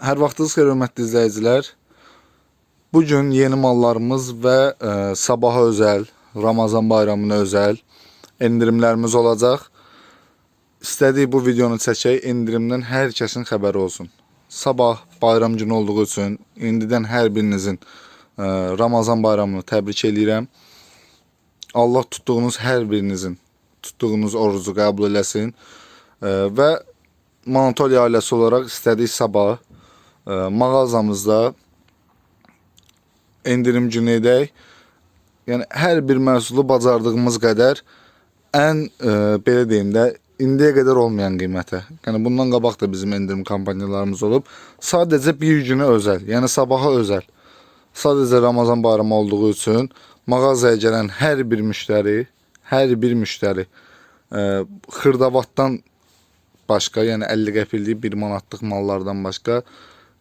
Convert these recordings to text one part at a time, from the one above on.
Hər vaxtınız xeyir hörmətli izləyicilər. Bu gün yeni mallarımız və e, sabaha özəl, Ramazan bayramına özəl endirimlərimiz olacaq. İstədik bu videonu çəkək, endirimdən hər kəsin xəbəri olsun. Sabah bayram günü olduğu üçün indidən hər birinizin e, Ramazan bayramını təbrik eləyirəm. Allah tutduğunuz hər birinizin tutduğunuz orucu qəbul eləsin. E, və Manatoliya ailəsi olaraq istədik sabah mağazamızda endirim günü edək. Yəni hər bir məhsulu bacardığımız qədər ən e, belə deyim də indiyə qədər olmayan qiymətə. Yəni bundan qabaq da bizim endirim kampaniyalarımız olub. Sadəcə bir günə özəl, yəni sabaha özəl. Sadəcə Ramazan bayramı olduğu üçün mağazaya gələn hər bir müştəri, hər bir müştəri e, xırdavatdan başqa, yəni 50 qəpiklik 1 manatlıq mallardan başqa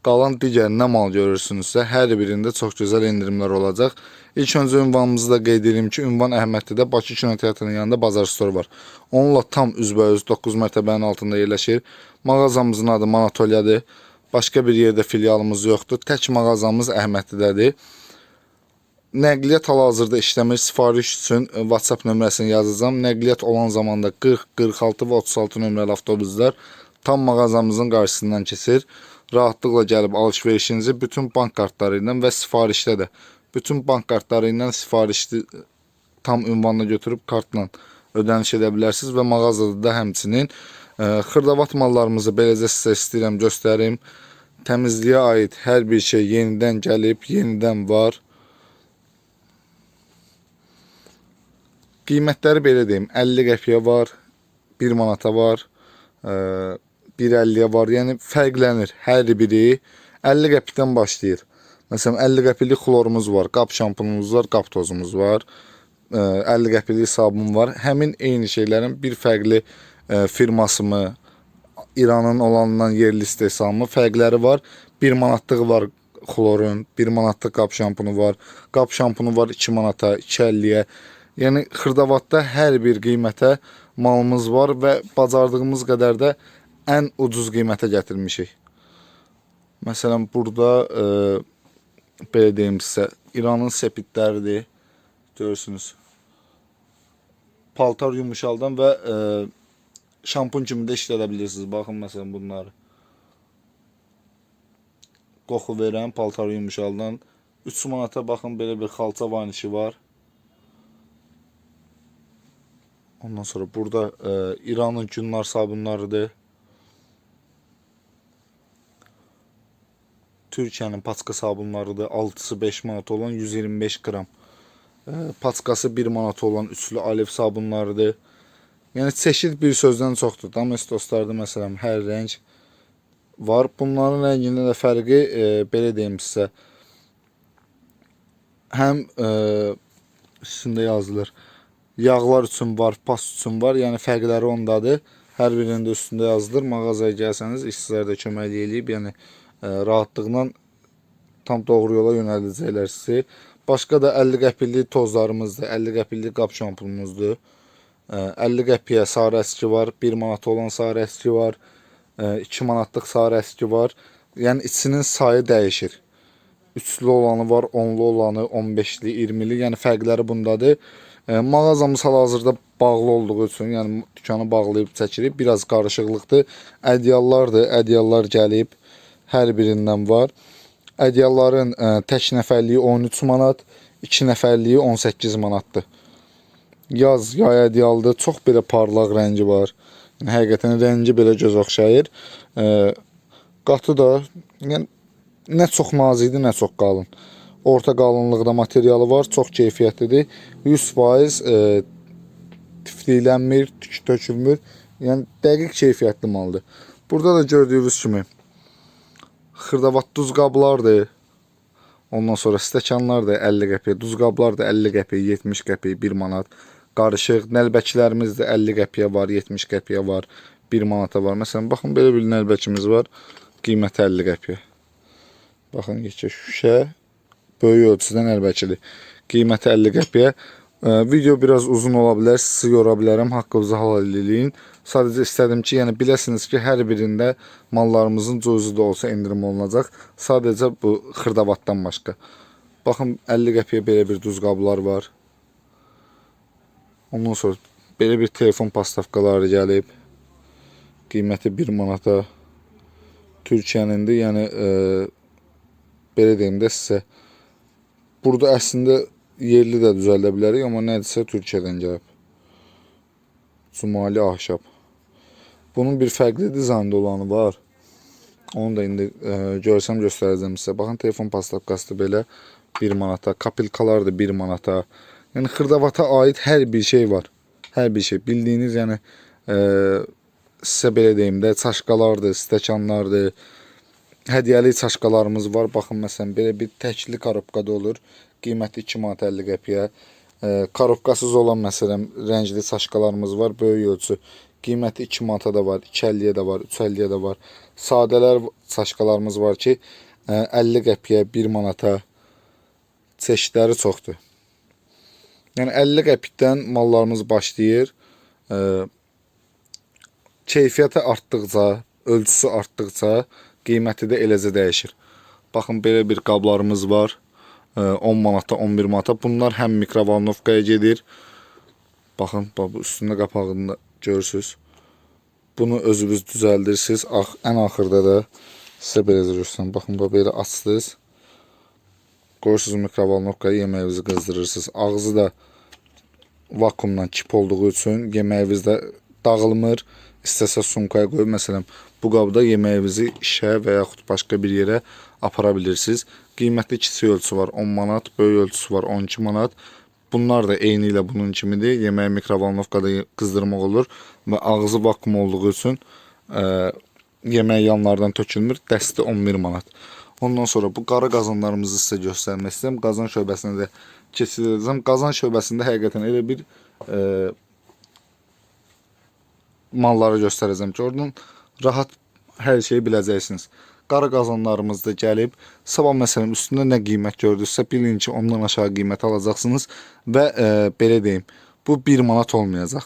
qalan digər nə mal görürsünüzsə, hər birində çox gözəl endirimlər olacaq. İlk öncə ünvanımızı da qeyd edirəm ki, ünvan Əhmədlidə Bakı Kinoteatrının yanında bazar storu var. Onunla tam üzbəüz 9 mərtəbənin altında yerləşir. Mağazamızın adı Manatoliyadır. Başqa bir yerdə filialımız yoxdur. Tək mağazamız Əhmədlidədir. Nəqliyyat hal-hazırda işləmir. Sifariş üçün WhatsApp nömrəsini yazacağam. Nəqliyyat olan zamanda 40, 46 və 36 nömrəli avtobuslar tam mağazamızın qarşısından keçir. Rahatlıqla gəlib alış-verişinizi bütün bank kartları ilə və sifarişdə də bütün bank kartları ilə sifarişli tam ünvanla götürüb kartla ödəniş edə bilərsiniz və mağazada da həmçinin e, xırdavat mallarımızı beləcə sizə istəyirəm göstərim. Təmizliyə aid hər bir şey yenidən gəlib, yenidən var. Qiymətləri belə deyim, 50 qəpiyə var, 1 manata var, e, 1.50-yə var. Yəni fərqlənir hər biri. 50 qəpikdən başlayır. Məsələn 50 qəpiklik xlorumuz var, qap şampunumuz var, qap tozumuz var. e, 50 qəpiklik sabun var. Həmin eyni şeylərin bir fərqli firması mı, İranın olanından yerli istehsamı fərqləri var. 1 manatlığı var xlorun, 1 manatlıq qap şampunu var. Qap şampunu var 2 manata, 2.50-yə. Yəni xırdavatda hər bir qiymətə malımız var və bacardığımız qədər də ən ucuz qiymətə gətirmişik. Məsələn, burada e, belə deyim sizə, İranın sepitləridir. Görürsünüz. Paltar yumuşaldan və e, şampun kimi də işlədə bilirsiniz. Baxın məsələn bunları. Qoxu verən paltar yumuşaldan 3 manata baxın belə bir xalça varnişi var. Ondan sonra burada e, İranın günlar sabunlarıdır. Türkiye'nin paçka sabunlarıdır. 6'sı 5 manat olan 125 gram. E, paçkası 1 manat olan üçlü alev sabunlarıdır. Yəni çeşid bir sözdən çoxdur. Domestoslarda məsələn hər rəng var. Bunların rəngində də fərqi e, belə deyim sizə. Həm e, üstündə yazılır. Yağlar üçün var, pas üçün var. Yəni fərqləri ondadır. Hər birində üstündə yazılır. Mağazaya gəlsəniz işçilər də kömək eləyib, yəni e, rahatlıqla tam doğru yola yönəldəcəklər sizi. Başqa da 50 qəpiklik tozlarımızdır. 50 qəpiklik qap şampulumuzdur. E, 50 qəpiyə sarı əski var. 1 manat olan sarı əski var. e, 2 manatlıq sarı əski var. Yəni içinin sayı dəyişir. Üçlü olanı var, 10'lu olanı, 15'li, 20'li. Yəni fərqləri bundadır. E, mağazamız hal-hazırda bağlı olduğu üçün, yəni dükanı bağlayıb çəkirik. Biraz qarışıqlıqdır. Ədyallardır. Ədyallar gəlib hər birindən var. Ədyalların e, tək nəfərliyi 13 manat, 2 nəfərliyi 18 manatdır. Yaz yay ədyaldır. Çox belə parlaq rəngi var. Yəni, həqiqətən rəngi belə göz oxşayır. E, qatı da yəni nə çox nazikdir, nə çox qalın. Orta qalınlıqda materialı var, çox keyfiyyətlidir. 100% e, tifliklənmir, tük tökülmür. Yəni dəqiq keyfiyyətli maldır. Burada da gördüyünüz kimi xırdavat duz qablardır. Ondan sonra stəkanlar da 50 qəpiyə, duz qablar da 50 qəpiyə, 70 qəpiyə, 1 manat. Qarışıq nəlbəkilərimiz də 50 qəpiyə var, 70 qəpiyə var, 1 manata var. Məsələn, baxın belə bir nəlbəkimiz var. Qiyməti 50 qəpiyə. Baxın yekə şüşə böyük ölçüdə nəlbəkidir. Qiyməti 50 qəpiyə. Video biraz uzun ola bilər, sizi yora bilərəm. Haqqınızı halal eləyin. Sadəcə istədim ki, yəni biləsiniz ki, hər birində mallarımızın cüzü də olsa endirim olunacaq. Sadəcə bu xırdavatdan başqa. Baxın 50 qəpiyə belə bir duz qablar var. Ondan sonra belə bir telefon pastavkaları gəlib. Qiyməti 1 manata. Türkiyənindir. Yəni e, belə deyim də sizə. Burada əslində yerli də düzəldə bilərik, amma nədirsə Türkiyədən gəlib. Sumali ahşap. Bunun bir fərqli dizaynda olanı var. Onu da indi e, görsəm göstərəcəm sizə. Baxın telefon pastavkası da belə 1 manata, kapilkalar da 1 manata. Yəni xırdavata aid hər bir şey var. Hər bir şey. Bildiyiniz yəni e, sizə belə deyim də çaşkalardır, stəkanlardır. Hədiyyəli çaşkalarımız var. Baxın məsələn belə bir təkli korobkada olur. Qiyməti 2 manat 50 qəpiyə. E, korobkasız olan məsələn rəngli çaşkalarımız var, böyük ölçü. Qiyməti 2 manata da var, 2.50-yə də var, 3.50-yə də var. Sadələr çaşkalarımız var ki, e, 50 qəpiyə, 1 manata çeşidləri çoxdur. Yəni 50 qəpikdən mallarımız başlayır. Keyfiyyəti artdıqca, ölçüsü artdıqca qiyməti də eləcə dəyişir. Baxın belə bir qablarımız var. E, 10 manata, 11 manata. Bunlar həm mikrovalnovkaya gedir. Baxın, bax bu üstündə qapağında görürsüz. Bunu özünüz düzəldirsiniz. Ax, ən axırda da sizə belə göstərirəm. Baxın, bax belə açdınız. Qoyursunuz mikrovalnovkaya yeməyinizi qızdırırsınız. Ağzı da vakuumdan kip olduğu üçün yeməyiniz də dağılmır. İstəsə sumkaya qoyub məsələn bu qabda yeməyinizi işə və yaxud başqa bir yerə apara bilirsiniz. Qiyməti kiçik ölçüsü var 10 manat, böyük ölçüsü var 12 manat. Bunlar da eyni ilə bunun kimidir. Yeməyi mikrovalnovkada qızdırmaq olur və ağzı vakuum olduğu üçün ə, yemək yanlardan tökülmür. Dəsti 11 manat. Ondan sonra bu qara qazanlarımızı sizə göstərmək istəyirəm. Qazan şöbəsinə də keçid edəcəm. Qazan şöbəsində həqiqətən elə bir ə, malları göstərəcəm ki, oradan rahat hər şeyi biləcəksiniz. Qara qazanlarımız da gəlib. Sabah məsələn üstündə nə qiymət gördünüzsə, bilin ki, ondan aşağı qiymət alacaqsınız və e, belə deyim, bu 1 manat olmayacaq.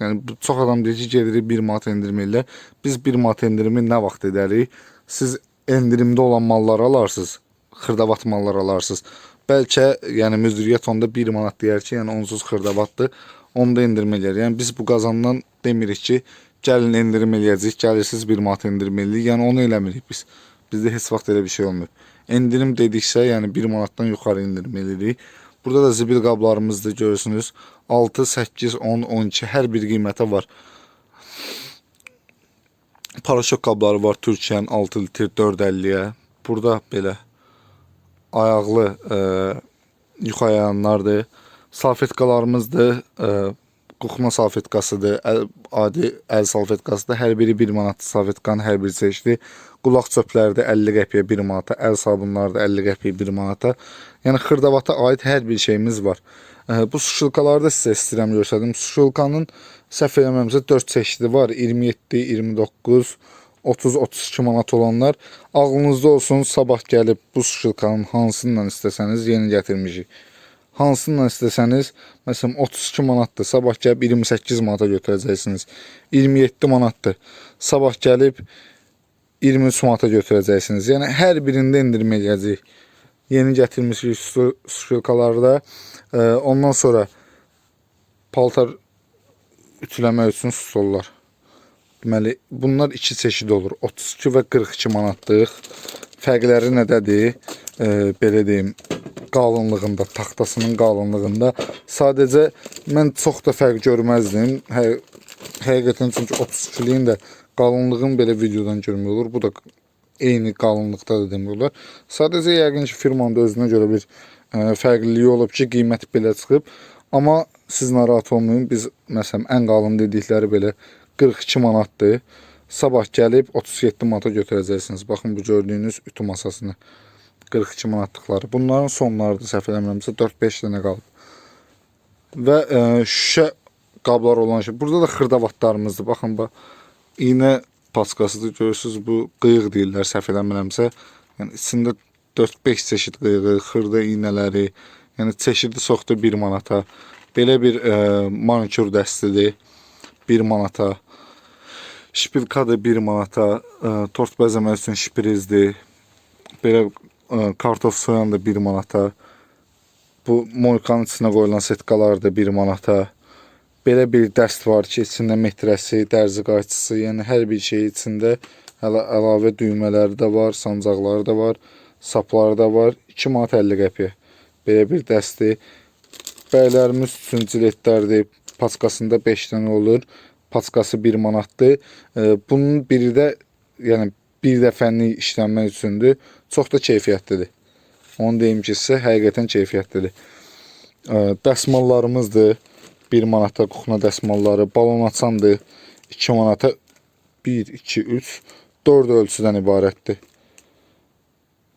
Yəni çox adam deyir ki, gedirik 1 manat endirim eləyir. Biz 1 manat endirimi nə vaxt edərik? Siz endirimdə olan malları alarsınız, xırdavat mallar alarsınız. Bəlkə yəni müdiriyyət onda 1 manat deyər ki, yəni onsuz xırdavatdır. Onda endirim eləyər. Yəni biz bu qazandan demirik ki, gəlin endirim eləyəcəyik, gəlirsiniz 1 manat endirim eləyirik. Yəni onu eləmirik biz. Bizdə heç vaxt elə bir şey olmur. Endirim dediksə, yəni 1 manatdan yuxarı endirim eləyirik. Burada da zibil qablarımızda görürsünüz. 6, 8, 10, 12 hər bir qiymətə var. Paraşok qabları var Türkiyənin 6 litr 4.50-yə. Burada belə ayaqlı e, yuxu ayağanlardır. Salfetkalarımızdır. E, Quxma salfetkasıdır. Əl, adi əl salfetkasıdır. Hər biri 1 manat salfetkanın hər bir çeşidi. Qulaq çöpləri də 50 qəpiyə 1 manata, əl sabunları da 50 qəpiyə 1 manata. Yəni xırdavata aid hər bir şeyimiz var. Bu suşulkaları da sizə istəyirəm göstərdim. Suşulkanın səhv eləmirəmsə 4 çeşidi var. 27, 29, 30-32 manat olanlar ağlınızda olsun. Sabah gəlib bu suşulkanın hansından istəsəniz yeni gətirmişik. Hansından istəsəniz, məsələn 32 manatdır. Sabah gəlib 28 manata götürəcəksiniz. 27 manatdır. Sabah gəlib 23 manata götürəcəksiniz. Yəni hər birində endirim eləyəcəyik. Yeni gətirmişik su- suşulkalarda. Ee, ondan sonra paltar ütüləmək üçün stollar. Deməli, bunlar iki çeşid olur. 32 və 42 manatlıq. Fərqləri nədədir? E, belə deyim, qalınlığında, taxtasının qalınlığında. Sadəcə mən çox da fərq görməzdim. Hə, həqiqətən çünki 32-liyin də qalınlığını belə videodan görmək olur. Bu da eyni qalınlıqda da demək olar. Sadəcə yəqin ki, firmanın da özünə görə bir ə, fərqliliyi olub ki, qiymət belə çıxıb. Amma siz narahat olmayın. Biz məsələn ən qalın dedikləri belə 42 manatdır. Sabah gəlib 37 manata götürəcəksiniz. Baxın bu gördüyünüz ütü masasını 42 manatlıqları. Bunların sonlarıdır səhv eləmirəmsə 4-5 dənə qalıb. Və ə, şüşə qablar olan şey. Burada da xırdavatlarımızdır. Baxın bax iynə paskasıdır. Görürsüz bu qıyıq deyirlər səhv eləmirəmsə. Yəni içində 4-5 çeşid qıyığı, xırda iynələri, yəni çeşidi çoxdur 1 manata. Belə bir ə, manikür dəstidir 1 manata. Şpilkadır 1 manata, e, tort bəzəmək üçün şprizdir. Belə e, kartof soyan da 1 manata. Bu moykanın içinə qoyulan setkalar da 1 manata. Belə bir dəst var ki, içində metrəsi, dərzi qayçısı, yəni hər bir şey içində hələ əlavə düymələri də var, sancaqları da var, sapları da var. 2 manat 50 qəpiyə. Belə bir dəstir. Bəylərimiz üçün ciletlərdir. Paskasında 5 dənə olur. Paskası 1 manatdır. E, Bunun biri də yəni bir dəfəlik işlənmək üçündür. Çox da keyfiyyətlidir. Onu deyim ki, sizə həqiqətən keyfiyyətlidir. Dəsmallarımızdır. 1 manata kuxna dəsmalları, balon açandır. 2 manata 1 2 3 4 ölçüdən ibarətdir.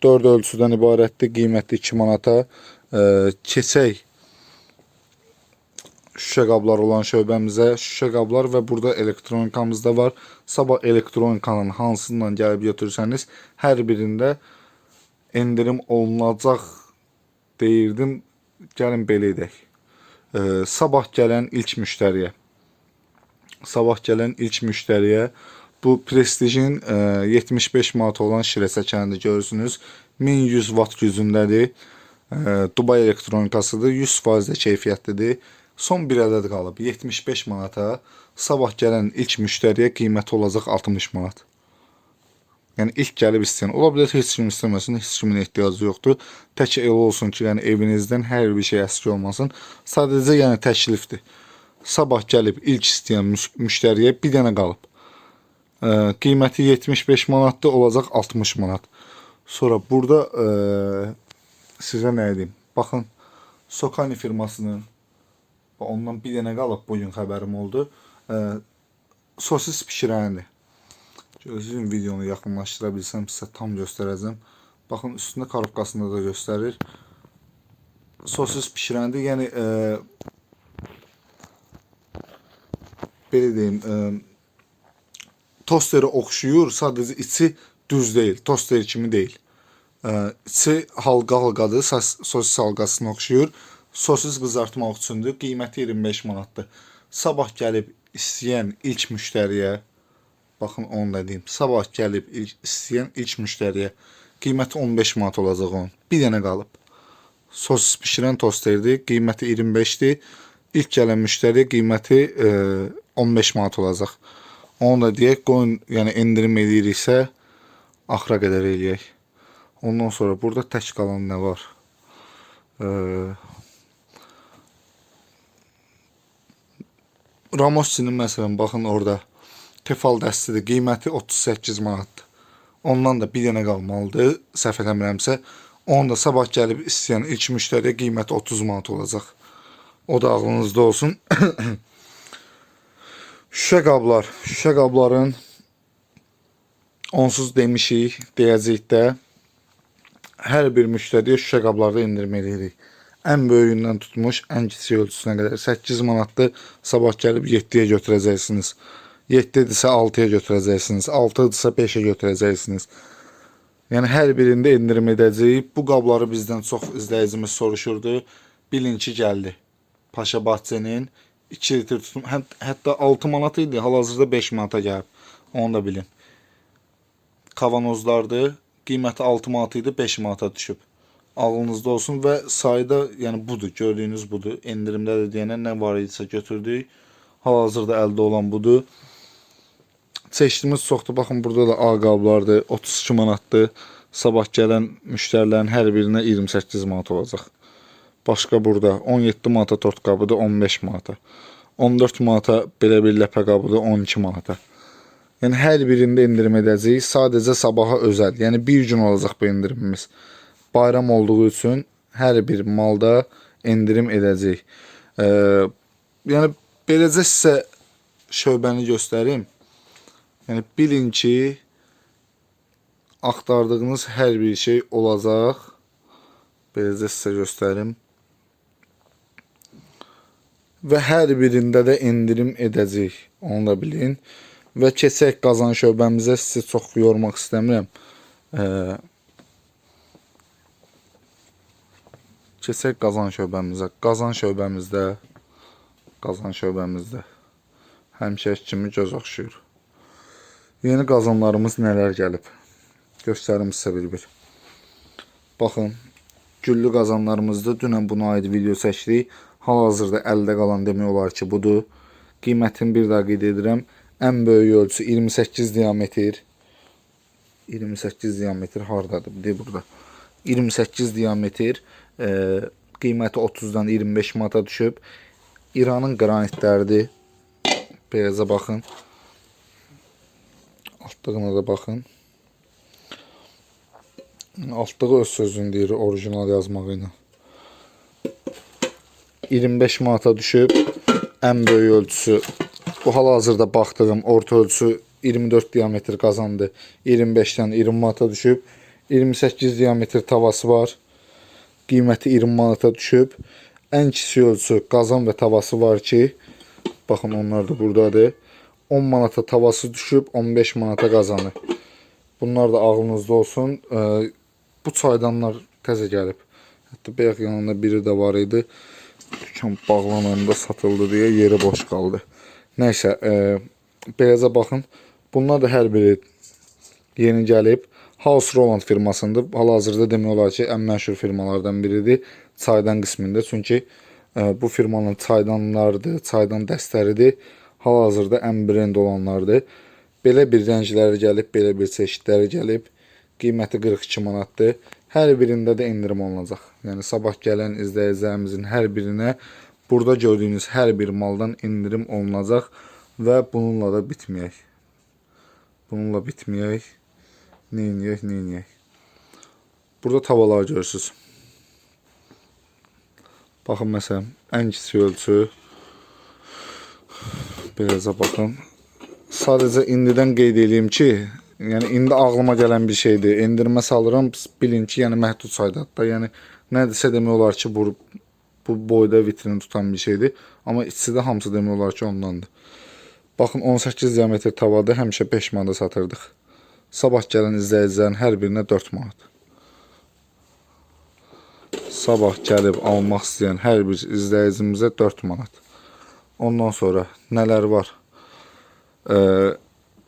4 ölçüdən ibarətdir. Qiyməti 2 manata. Keçək şüşə qablar olan şöbəmizə şüşə qablar və burada elektronikamız da var. Sabah elektronikanın hansından gəlib götürsəniz, hər birində endirim olunacaq deyirdim. Gəlin belə edək. Ee, sabah gələn ilk müştəriyə sabah gələn ilk müştəriyə bu Prestijin e, 75 manat olan şirəsəkəni görürsünüz. 1100 watt gücündədir. E, Dubai elektronikasıdır. 100% də keyfiyyətlidir. Son bir ədəd qalıb 75 manata. Sabah gələn ilk müştəriyə qiyməti olacaq 60 manat. Yəni ilk gəlib istəyən. Ola bilər heç kim istəməsin, heç kimin ehtiyacı yoxdur. Tək elə olsun ki, yəni evinizdən hər bir şey əski olmasın. Sadəcə yəni təklifdir. Sabah gəlib ilk istəyən müş- müştəriyə bir dənə qalıb. Ə, qiyməti 75 manatdır, olacaq 60 manat. Sonra burada ə, sizə nə edim? Baxın, Sokani firmasının ondan bir dənə qalıb bu gün xəbərim oldu. Ə, sosis bişirənidir. Gözlüyün videonu yaxınlaşdıra bilsəm sizə tam göstərəcəm. Baxın üstündə korobkasında da göstərir. Sosis bişirəndə, yəni e, belə deyim, e, tosteri oxşuyur, sadəcə içi düz deyil, toster kimi deyil. E, içi halqa-halqadır, sos- sosis halqasına oxşuyur. Sosis qızartmaq üçündür. Qiyməti 25 manatdır. Sabah gəlib istəyən ilk müştəriyə Baxın onu da deyim. Sabah gəlib ilk istəyən ilk müştəriyə qiyməti 15 manat olacaq onun. Bir dənə qalıb. Sosis bişirən tosterdir. Qiyməti 25-dir. İlk gələn müştəriyə qiyməti e, 15 manat olacaq. Onu da deyək, qoyun, yəni endirim eləyiriksə axıra qədər eləyək. Ondan sonra burada tək qalan nə var? E, Ramosçinin məsələn baxın orada Tefal dəstidir. Qiyməti 38 manatdır. Ondan da bir dənə qalmalıdır. Səhv eləmirəmsə, onu da sabah gəlib istəyən ilk müştəriyə qiyməti 30 manat olacaq. O da ağlınızda olsun. Şüşə qablar. Şüşə qabların onsuz demişik, deyəcəyik də hər bir müştəriyə şüşə qablarda endirim eləyirik. Ən böyüyündən tutmuş ən kiçik ölçüsünə qədər 8 manatdır. Sabah gəlib 7-yə götürəcəksiniz. 7-dirsə 6-ya götürəcəksiniz. 6-dırsa 5-ə götürəcəksiniz. Yəni hər birində endirim edəcəyik. Bu qabları bizdən çox izləyicimiz soruşurdu. Bilin ki, gəldi. Paşa Bahçenin 2 litr tutum, hət, hətta 6 manat idi, hal-hazırda 5 manata gəlib. Onu da bilin. Kavanozlardır. Qiyməti 6 manat idi, 5 manata düşüb. Ağlınızda olsun və sayda, yəni budur, gördüyünüz budur. Endirimdə də deyənə nə var idisə götürdük. Hal-hazırda əldə olan budur. Çeşidimiz çoxdur. Baxın burada da ağ qablardır. 32 manatdır. Sabah gələn müştərilərin hər birinə 28 manat olacaq. Başqa burada 17 manata tort qabıdır, 15 manata. 14 manata belə bir ləpə qabıdır, 12 manata. Yəni hər birində endirim edəcəyik. Sadəcə sabaha özəl. Yəni bir gün olacaq bu endirimimiz. Bayram olduğu üçün hər bir malda endirim edəcəyik. Ee, yəni beləcə sizə şöbəni göstərim. Yəni bilin ki, axtardığınız hər bir şey olacaq. Beləcə sizə göstərim. Və hər birində də endirim edəcəyik. Onu da bilin. Və keçək qazan şöbəmizə sizi çox yormaq istəmirəm. Ee, keçək qazan şöbəmizə. Qazan şöbəmizdə qazan şöbəmizdə həmişəki kimi göz oxşuyur. Yeni qazanlarımız nələr gəlib? Göstərim sizə bir-bir. Baxın, güllü qazanlarımızdır. Dünən buna aid video çəkdik. Hal-hazırda əldə qalan demək olar ki, budur. Qiymətini bir daha qeyd edirəm. Ən böyük ölçüsü 28 diametr. 28 diametr hardadır? De burada. 28 diametr. E, qiyməti 30-dan 25 manata düşüb. İranın qranitləridir. Beyaza baxın. Altlığına da baxın. Altlığı öz sözünü deyir orijinal yazmağı ilə. 25 manata düşüb. Ən böyük ölçüsü bu hal-hazırda baxdığım orta ölçüsü 24 diametr qazandı. 25-dən 20 manata düşüb. 28 diametr tavası var. Qiyməti 20 manata düşüb. Ən kiçik ölçüsü qazan və tavası var ki, baxın onlar da buradadır. 10 manata tavası düşüb, 15 manata qazanı. Bunlar da ağlınızda olsun. Ee, bu çaydanlar təzə gəlib. Hətta bayaq yanında biri də var idi. Dükan bağlananda satıldı deyə yeri boş qaldı. Nəysə, e, beləcə baxın. Bunlar da hər biri yeni gəlib. House Roland firmasındır. Hal-hazırda demək olar ki, ən məşhur firmalardan biridir çaydan qismində. Çünki e, bu firmanın çaydanlarıdır, çaydan dəstəridir. Hal-hazırda ən brend olanlardır. Belə bir rəngləri gəlib, belə bir çeşidləri gəlib. Qiyməti 42 manatdır. Hər birində də endirim olunacaq. Yəni sabah gələn izləyicilərimizin hər birinə burada gördüyünüz hər bir maldan endirim olunacaq və bununla da bitməyək. Bununla bitməyək. Neyniyək, neyniyək. Burada tavalar görürsüz. Baxın məsələn, ən kiçik ölçü Beləcə baxın. Sadəcə indidən qeyd edeyim ki, yəni indi ağlıma gələn bir şeydir. Endirmə salıram, bilin ki, yəni məhdud saydadır. Yəni nədirsə demək olar ki, bu bu boyda vitrini tutan bir şeydir. Amma içi də hamısı demək olar ki, ondandır. Baxın 18 diametr tavada həmişə 5 manata satırdıq. Sabah gələn izləyicilərin hər birinə 4 manat. Sabah gəlib almaq istəyən hər bir izləyicimizə 4 manat. Ondan sonra nələr var? Ee,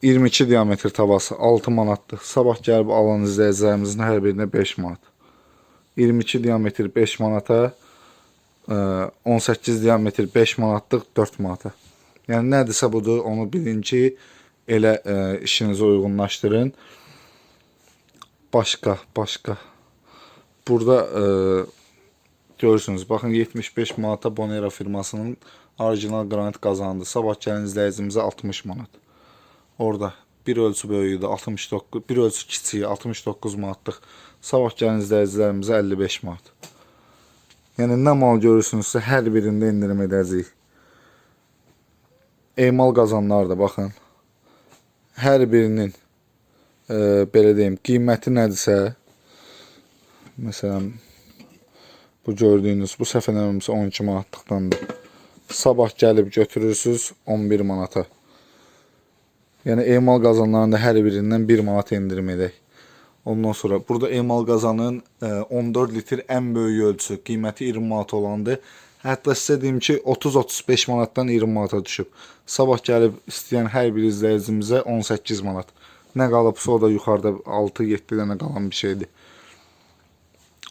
22 diametr tavası 6 manatdır. Sabah gəlib alan izləyicilərimizin hər birinə 5 manat. 22 diametr 5 manata, e, 18 diametr 5 manatlıq 4 manata. Yəni nədirsə budur, onu bilin ki, elə e, işinizi uyğunlaşdırın. Başqa, başqa. Burada e, görürsünüz. Baxın 75 manata Bonera firmasının orijinal qranit qazandı. Sabah gələn izləyicimizə 60 manat. Orada bir ölçü böyüyü də 69, bir ölçü kiçiyi 69 manatlıq. Sabah gələn izləyicilərimizə 55 manat. Yəni nə mal görürsünüzsə hər birində endirim edəcəyik. Emal qazanlar da baxın. Hər birinin e, belə deyim, qiyməti nədirsə, məsələn bu gördüyünüz bu səhv eləmirəmsə 12 manatlıqdandır. Sabah gəlib götürürsüz 11 manata. Yəni emal qazanlarında hər birindən 1 manat endirim edək. Ondan sonra burada emal qazanın e, 14 litr ən böyük ölçüsü qiyməti 20 manat olandı. Hətta sizə deyim ki 30-35 manatdan 20 manata düşüb. Sabah gəlib istəyən hər bir izləyicimizə 18 manat. Nə qalıbsa o da yuxarıda 6-7 dənə qalan bir şeydir.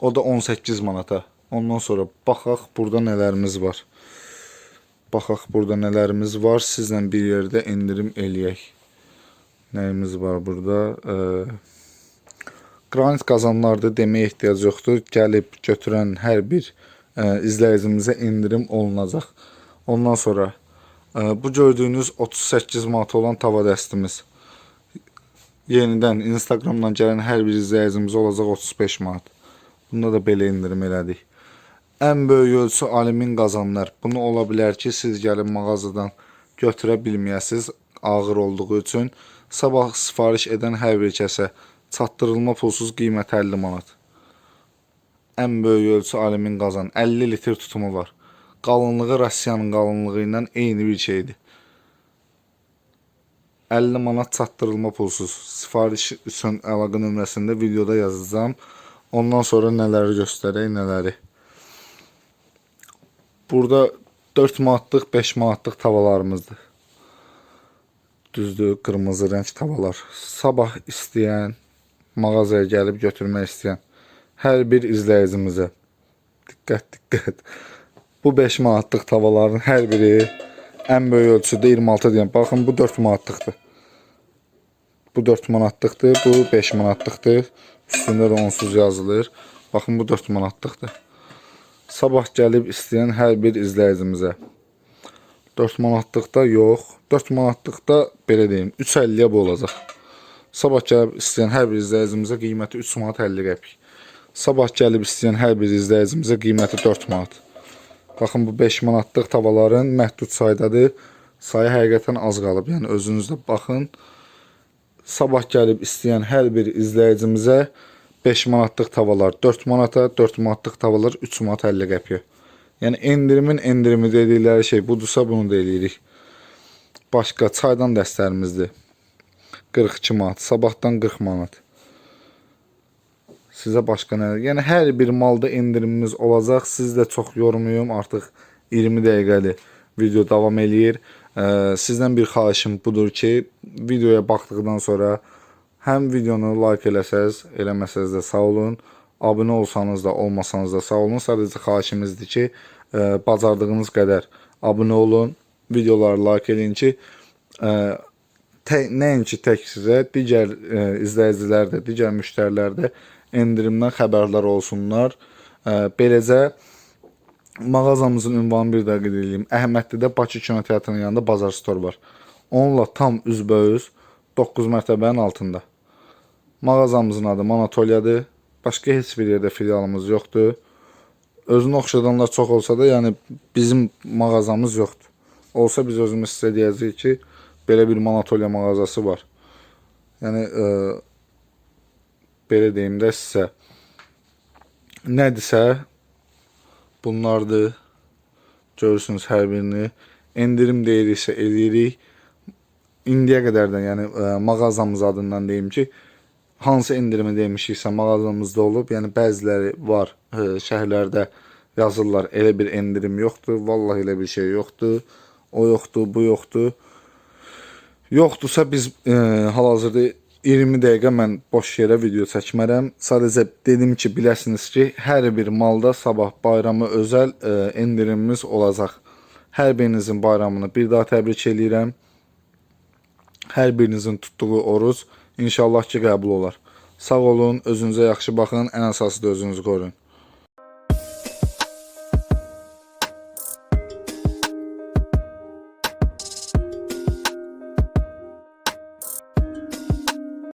O da 18 manata. Ondan sonra baxaq burada nələrimiz var. Baxaq burada nələrimiz var. Sizlə bir yerdə endirim eləyək. Nəyimiz var burada? Ee, Qranit qazanlarda deməyə ehtiyac yoxdur. Gəlib götürən hər bir ə, izləyicimizə endirim olunacaq. Ondan sonra ə, bu gördüyünüz 38 manat olan tava dəstimiz. Yenidən Instagramdan gələn hər bir izləyicimiz olacaq 35 manat. Bunda da belə endirim elədik. Ən böyük ölçü alümin qazanlar. Bunu ola bilər ki, siz gəlin mağazadan götürə bilməyəsiniz ağır olduğu üçün. Sabah sifariş edən hər bir kəsə çatdırılma pulsuz qiymət 50 manat. Ən böyük ölçü alümin qazan 50 litr tutumu var. Qalınlığı Rusiyanın qalınlığı ilə eyni bir şeydir. 50 manat çatdırılma pulsuz. Sifariş üçün əlaqə nömrəsində videoda yazacağam. Ondan sonra nələri göstərək, nələri. Burada 4 manatlıq, 5 manatlıq tavalarımızdır. Düzdür, qırmızı rəng tavalar. Sabah istəyən, mağazaya gəlib götürmək istəyən hər bir izləyicimizə diqqət, diqqət. Bu 5 manatlıq tavaların hər biri ən böyük ölçüdə 26 deyəm. Baxın bu 4 manatlıqdır. Bu 4 manatlıqdır, bu 5 manatlıqdır. Üstündə də onsuz yazılır. Baxın bu 4 manatlıqdır. Sabah gəlib istəyən hər bir izləyicimizə 4 manatlıqda yox. 4 manatlıqda belə deyim, 3.50-yə bu olacaq. Sabah gəlib istəyən hər bir izləyicimizə qiyməti 3 manat 50 qəpik. Sabah gəlib istəyən hər bir izləyicimizə qiyməti 4 manat. Baxın bu 5 manatlıq tavaların məhdud saydadır. Sayı həqiqətən az qalıb. Yəni özünüz də baxın. Sabah gəlib istəyən hər bir izləyicimizə 5 manatlıq tavalar 4 manata, 4 manatlıq tavalar 3 manat 50 qəpiyə. Yəni endirimin endirimi dedikləri şey budursa bunu da eləyirik. Başqa çaydan dəstlərimizdir. 42 manat, sabahdan 40 manat. Sizə başqa nə? Yəni hər bir malda endirimimiz olacaq. Siz də çox yormayım. Artıq 20 dəqiqədir video davam eləyir. Sizdən bir xahişim budur ki, videoya baxdıqdan sonra həm videonu like eləsəz, eləməsəz də sağ olun. Abunə olsanız da, olmasanız da sağ olun. Sadəcə xahişimizdir ki, ə, bacardığınız qədər abunə olun, videoları like eləyin ki, ə, tə, nəinki tək sizə, digər ə, izləyicilər də, digər müştərilər də endirimdən xəbərdar olsunlar. Ə, beləcə mağazamızın ünvanını bir daha qeyd edeyim. Əhmədlidə Bakı Kino Teatrının yanında bazar store var. Onunla tam üzbəüz 9 mərtəbənin altında. Mağazamızın adı Manatoliyadır. Başqa heç bir yerdə filialımız yoxdur. Özünə oxşadanlar çox olsa da, yəni bizim mağazamız yoxdur. Olsa biz özümüz sizə deyəcəyik ki, belə bir Manatoliya mağazası var. Yəni ə, belə deyim də sizə nədirsə bunlardır. Görürsünüz hər birini. Endirim deyiriksə eləyirik. İndiyə qədərdən, yəni ə, mağazamız adından deyim ki, hansı endirimi demişiksə mağazamızda olub. Yəni bəziləri var ə, şəhərlərdə yazırlar elə bir endirim yoxdur. Vallahi elə bir şey yoxdur. O yoxdur, bu yoxdur. Yoxdursa biz e, hal-hazırda 20 dəqiqə mən boş yerə video çəkmərəm. Sadəcə dedim ki, biləsiniz ki, hər bir malda sabah bayramı özəl e, endirimimiz olacaq. Hər birinizin bayramını bir daha təbrik eləyirəm. Hər birinizin tutduğu oruc inşallah ki qəbul olar. Sağ olun, özünüzə yaxşı baxın, ən əsası da özünüzü qoruyun.